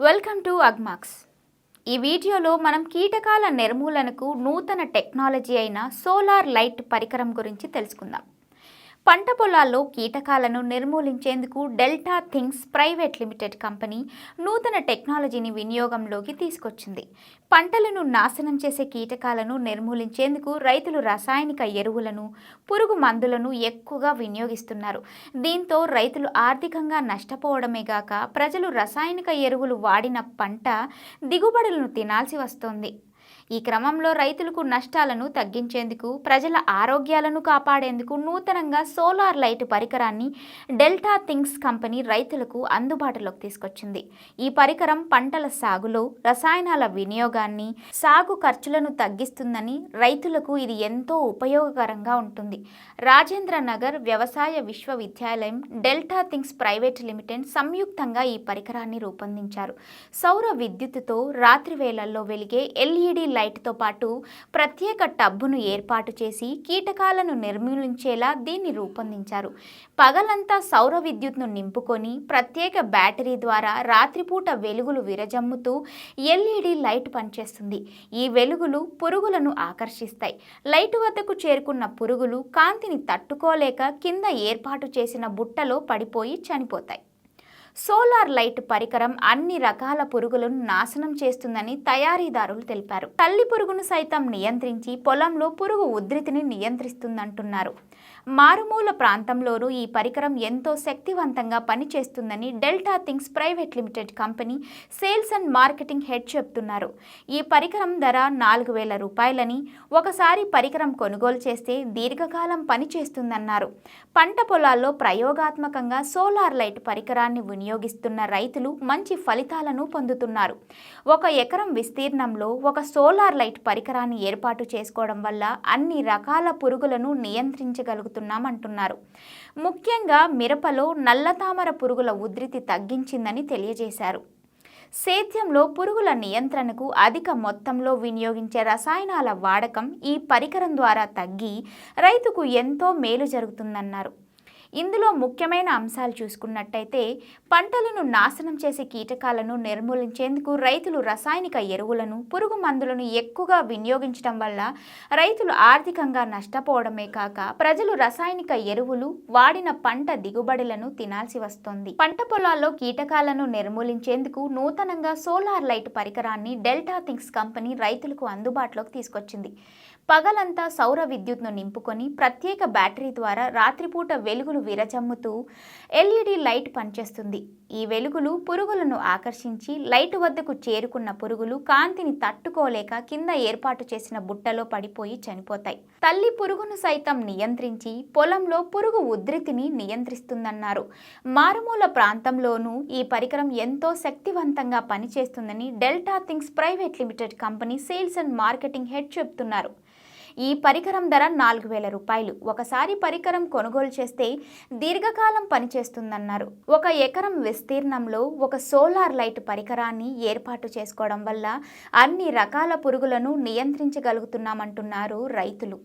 Welcome to Agmax. ఈ వీడియోలో మనం కీటకాల నిర్మూలనకు నూతన టెక్నాలజీ అయిన సోలార్ లైట్ పరికరం గురించి తెలుసుకుందాం. పంట పొలాల్లో కీటకాలను నిర్మూలించేందుకు Delta Things private limited company నూతన టెక్నాలజీని వినియోగంలోకి తీసుకొచ్చింది. పంటలను నాశనం చేసే కీటకాలను నిర్మూలించేందుకు రైతులు రసాయనిక ఎరువులను పురుగు మందులను ఎక్కువగా వినియోగిస్తున్నారు. దీంతో రైతులు ఆర్థికంగా నష్టపోవడమే గాక ప్రజలు రసాయనిక ఎరువులు వాడిన పంట దిగుబడులను తినాల్సి వస్తోంది. ఈ క్రమంలో రైతులకు నష్టాలను తగ్గించేందుకు ప్రజల ఆరోగ్యాలను కాపాడేందుకు నూతనంగా సోలార్ లైట్ పరికరాన్ని డెల్టా థింగ్స్ కంపెనీ రైతులకు అందుబాటులోకి తీసుకొచ్చింది. ఈ పరికరం పంటల సాగులో రసాయనాల వినియోగాన్ని సాగు ఖర్చులను తగ్గిస్తుందని రైతులకు ఇది ఎంతో ఉపయోగకరంగా ఉంటుంది. రాజేంద్ర నగర్ వ్యవసాయ విశ్వవిద్యాలయం డెల్టా థింగ్స్ ప్రైవేట్ లిమిటెడ్ సంయుక్తంగా ఈ పరికరాన్ని రూపొందించారు. సౌర విద్యుత్తుతో రాత్రి వేళల్లో వెలిగే ఎల్ఈడి లైట్తో పాటు ప్రత్యేక టబ్బును ఏర్పాటు చేసి కీటకాలను నిర్మూలించేలా దీన్ని రూపొందించారు. పగలంతా సౌర విద్యుత్ను నింపుకొని ప్రత్యేక బ్యాటరీ ద్వారా రాత్రిపూట వెలుగులు విరజమ్ముతూ ఎల్ఈడి లైట్ పనిచేస్తుంది. ఈ వెలుగులు పురుగులను ఆకర్షిస్తాయి. లైట్ వద్దకు చేరుకున్న పురుగులు కాంతిని తట్టుకోలేక కింద ఏర్పాటు చేసిన బుట్టలో పడిపోయి చనిపోతాయి. సోలార్ లైట్ పరికరం అన్ని రకాల పురుగులను నాశనం చేస్తుందని తయారీదారులు తెలిపారు. తల్లి పురుగును సైతం నియంత్రించి పొలంలో పురుగు ఉధృతిని నియంత్రిస్తుందంటున్నారు. మారుమూల ప్రాంతంలోనూ ఈ పరికరం ఎంతో శక్తివంతంగా పనిచేస్తుందని Delta Things private limited company sales and marketing head చెప్తున్నారు. ఈ పరికరం ధర నాలుగు వేల రూపాయలని ఒకసారి పరికరం కొనుగోలు చేస్తే దీర్ఘకాలం పనిచేస్తుందన్నారు. పంట పొలాల్లో ప్రయోగాత్మకంగా సోలార్ లైట్ పరికరాన్ని వినియోగిస్తున్న రైతులు మంచి ఫలితాలను పొందుతున్నారు. ఒక ఎకరం విస్తీర్ణంలో ఒక సోలార్ లైట్ పరికరాన్ని ఏర్పాటు చేసుకోవడం వల్ల అన్ని రకాల పురుగులను అంటున్నారు ముఖ్యంగా మిరపలో నల్లతామర పురుగుల ఉధృతి తగ్గించిందని తెలియజేశారు. సేద్యంలో పురుగుల నియంత్రణకు అధిక మొత్తంలో వినియోగించే రసాయనాల వాడకం ఈ పరికరం ద్వారా తగ్గి రైతుకు ఎంతో మేలు జరుగుతుందన్నారు. ఇందులో ముఖ్యమైన అంశాలు చూసుకున్నట్టయితే పంటలను నాశనం చేసే కీటకాలను నిర్మూలించేందుకు రైతులు రసాయనిక ఎరువులను పురుగు మందులను ఎక్కువగా వినియోగించడం వల్ల రైతులు ఆర్థికంగా నష్టపోవడమే కాక ప్రజలు రసాయనిక ఎరువులు వాడిన పంట దిగుబడులను తినాల్సి వస్తుంది. పంట పొలాల్లో కీటకాలను నిర్మూలించేందుకు నూతనంగా సోలార్ లైట్ పరికరాన్ని డెల్టా థింగ్స్ కంపెనీ రైతులకు అందుబాటులోకి తీసుకొచ్చింది. పగలంతా సౌర విద్యుత్ను నింపుకొని ప్రత్యేక బ్యాటరీ ద్వారా రాత్రిపూట వెలుగులు విరచమ్ముతూ ఎల్ఈడి లైట్ పనిచేస్తుంది. ఈ వెలుగులు పురుగులను ఆకర్షించి లైట్ వద్దకు చేరుకున్న పురుగులు కాంతిని తట్టుకోలేక కింద ఏర్పాటు చేసిన బుట్టలో పడిపోయి చనిపోతాయి. తల్లి పురుగును సైతం నియంత్రించి పొలంలో పురుగు ఉధృతిని నియంత్రిస్తుందన్నారు. మారుమూల ప్రాంతంలోనూ ఈ పరికరం ఎంతో శక్తివంతంగా పనిచేస్తుందని Delta Things private limited company sales and marketing head చెప్తున్నారు ఈ పరికరం ధర నాలుగు వేల రూపాయలు. ఒకసారి పరికరం కొనుగోలు చేస్తే దీర్ఘకాలం పనిచేస్తుందన్నారు. ఒక ఎకరం విస్తీర్ణంలో ఒక సోలార్ లైట్ పరికరాన్ని ఏర్పాటు చేసుకోవడం వల్ల అన్ని రకాల పురుగులను నియంత్రించగలుగుతున్నామంటున్నారు రైతులు.